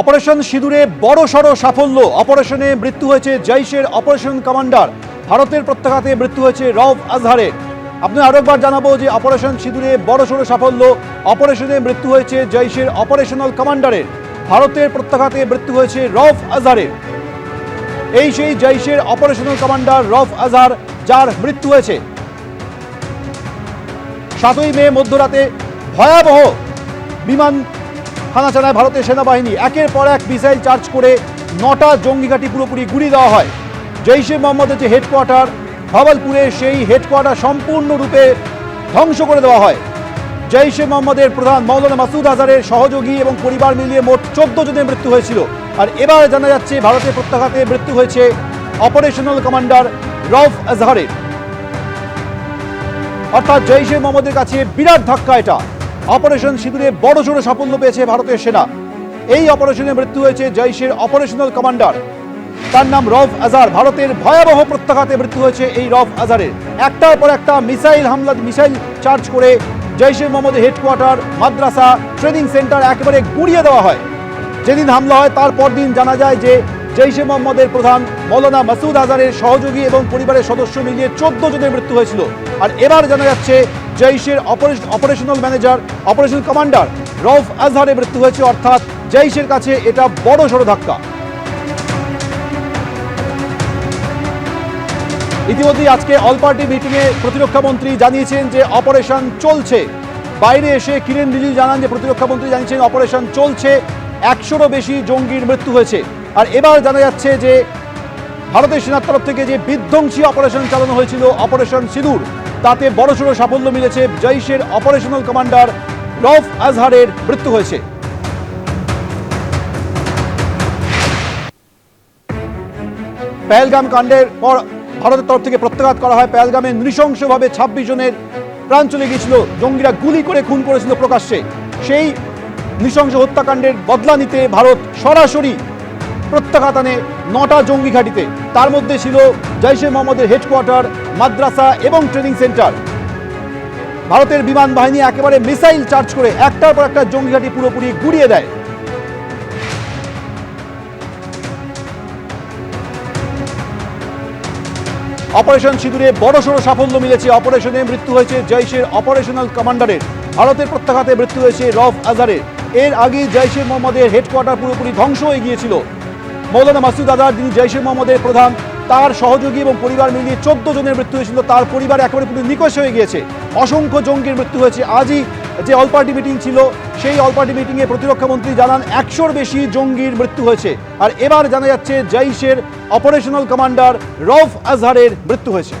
Operation সিঁদুরে বড় সড় সাফল্য। অপারেশনে মৃত্যু হয়েছে জৈশের অপারেশন কমান্ডার। ভারতের প্রত্যাঘাতে মৃত্যু হয়েছে রফ আজহারের আপনার আরও একবার জানাব যে অপারেশন সিঁদুরে বড় সড় সাফল্য। অপারেশনে মৃত্যু হয়েছে জৈশের অপারেশনাল কমান্ডারের। ভারতের প্রত্যাঘাতে মৃত্যু হয়েছে রফ আজহারের। এই সেই জৈশের অপারেশনাল কমান্ডার রফ আজহার, যার মৃত্যু হয়েছে। সাতই মে মধ্যরাতে ভয়াবহ বিমান হানা চালায় ভারতের সেনাবাহিনী একের পর এক মিসাইল চার্জ করে নটা জঙ্গিঘাটি পুরোপুরি গুড়িয়ে দেওয়া হয়। জৈশে মোহাম্মদের যে হেডকোয়ার্টার। ভাওয়ালপুরে সেই হেডকোয়ার্টার সম্পূর্ণরূপে ধ্বংস করে দেওয়া হয়। জৈশে মোহাম্মদের প্রধান মৌলানা মাসুদ আজহারের সহযোগী এবং পরিবার মিলিয়ে মোট চোদ্দ জনের মৃত্যু হয়েছিল। আর এবার জানা যাচ্ছে ভারতের প্রত্যাঘাতে মৃত্যু হয়েছে অপারেশনাল কমান্ডার রফ আজহারের। অর্থাৎ জৈশে মোহাম্মদের কাছে বিরাট ধাক্কা এটা। অপারেশন শিবিরে বড় সড়ো সাফল্য পেয়েছে ভারতের সেনা। এই অপারেশনে মৃত্যু হয়েছে জৈশের অপারেশনাল কমান্ডার। তার নাম রফ আজার। ভারতের ভয়াবহ প্রত্যাঘাতে মৃত্যু হয়েছে এই রফ আজারের। একটার পর একটা মিসাইল হামলা মিসাইল চার্জ করে জৈশে মোহাম্মদের হেডকোয়ার্টার, মাদ্রাসা, ট্রেনিং সেন্টার একেবারে গুড়িয়ে দেওয়া হয়। যেদিন হামলা হয়, তারপর দিন জানা যায় যে জৈশে মোহাম্মদের প্রধান মৌলানা মাসুদ আজারের সহযোগী এবং পরিবারের সদস্য মিলিয়ে চোদ্দ জনের মৃত্যু হয়েছিল। আর এবার জানা যাচ্ছে জৈশের operational manager operation commander Rauf আজহারের মৃত্যু হয়েছে, অর্থাৎ জৈশের কাছে এটা বড় সড়ো ধাক্কা। ইতিমধ্যেই আজকে অল পার্টি মিটিংয়ে প্রতিরক্ষা মন্ত্রী জানিয়েছেন যে অপারেশন চলছে। বাইরে এসে কিরেন রিজিজু জানান যে প্রতিরক্ষা মন্ত্রী জানিয়েছেন অপারেশন চলছে, একশোরও বেশি জঙ্গির মৃত্যু হয়েছে। আর এবার জানা যাচ্ছে যে ভারতের সেনার তরফ থেকে যে বিধ্বংসী অপারেশন চালানো হয়েছিল, অপারেশন সিঁদুর, তাতে বড়সড় সাফল্য মিলেছে জৈশের অপারেশনাল কমান্ডার রফ আজহারের মৃত্যু হয়েছে। পেহেলগাম কাণ্ডের পর ভারতের তরফ থেকে প্রত্যাঘাত করা হয়। পেহেলগামে নৃশংসভাবে ছাব্বিশ জনের প্রাণ চলে গিয়েছিল। জঙ্গিরা গুলি করে খুন করেছিল প্রকাশ্যে। সেই নৃশংস হত্যাকাণ্ডের বদলা নিতে ভারত সরাসরি প্রত্যাঘাত আনে নটা জঙ্গি ঘাঁটিতে। তার মধ্যে ছিল জৈশে মোহাম্মদের হেডকোয়ার্টার মাদ্রাসা এবং ট্রেনিং সেন্টার ভারতের বিমান বাহিনী একেবারে মিসাইল চার্জ করে একটার পর একটা জঙ্গি ঘাঁটি পুরোপুরি গুড়িয়ে দেয়। অপারেশন সিঁদুরে বড়সড় সাফল্য মিলেছে। অপারেশনে মৃত্যু হয়েছে জৈশের অপারেশনাল কমান্ডারের ভারতের প্রত্যাঘাতে মৃত্যু হয়েছে রফ আজারের এর আগে জৈশে মোহাম্মদের হেডকোয়ার্টার পুরোপুরি ধ্বংস হয়ে গিয়েছিল। মৌলানা মাসুদ আদার, যিনি জৈশ মোহাম্মদের প্রধান, তার সহযোগী এবং পরিবার মিলিয়ে চোদ্দ জনের মৃত্যু হয়েছিল। তার পরিবার একেবারে পুরো নিকশ হয়ে গিয়েছে। অসংখ্য জঙ্গির মৃত্যু হয়েছে। আজই যে অল পার্টি মিটিং ছিল, সেই অল পার্টি মিটিংয়ে প্রতিরক্ষামন্ত্রী জানান, একশোর বেশি জঙ্গির মৃত্যু হয়েছে। আর এবার জানা যাচ্ছে, জৈশের অপারেশনাল কমান্ডার রফ আজহারের মৃত্যু হয়েছে।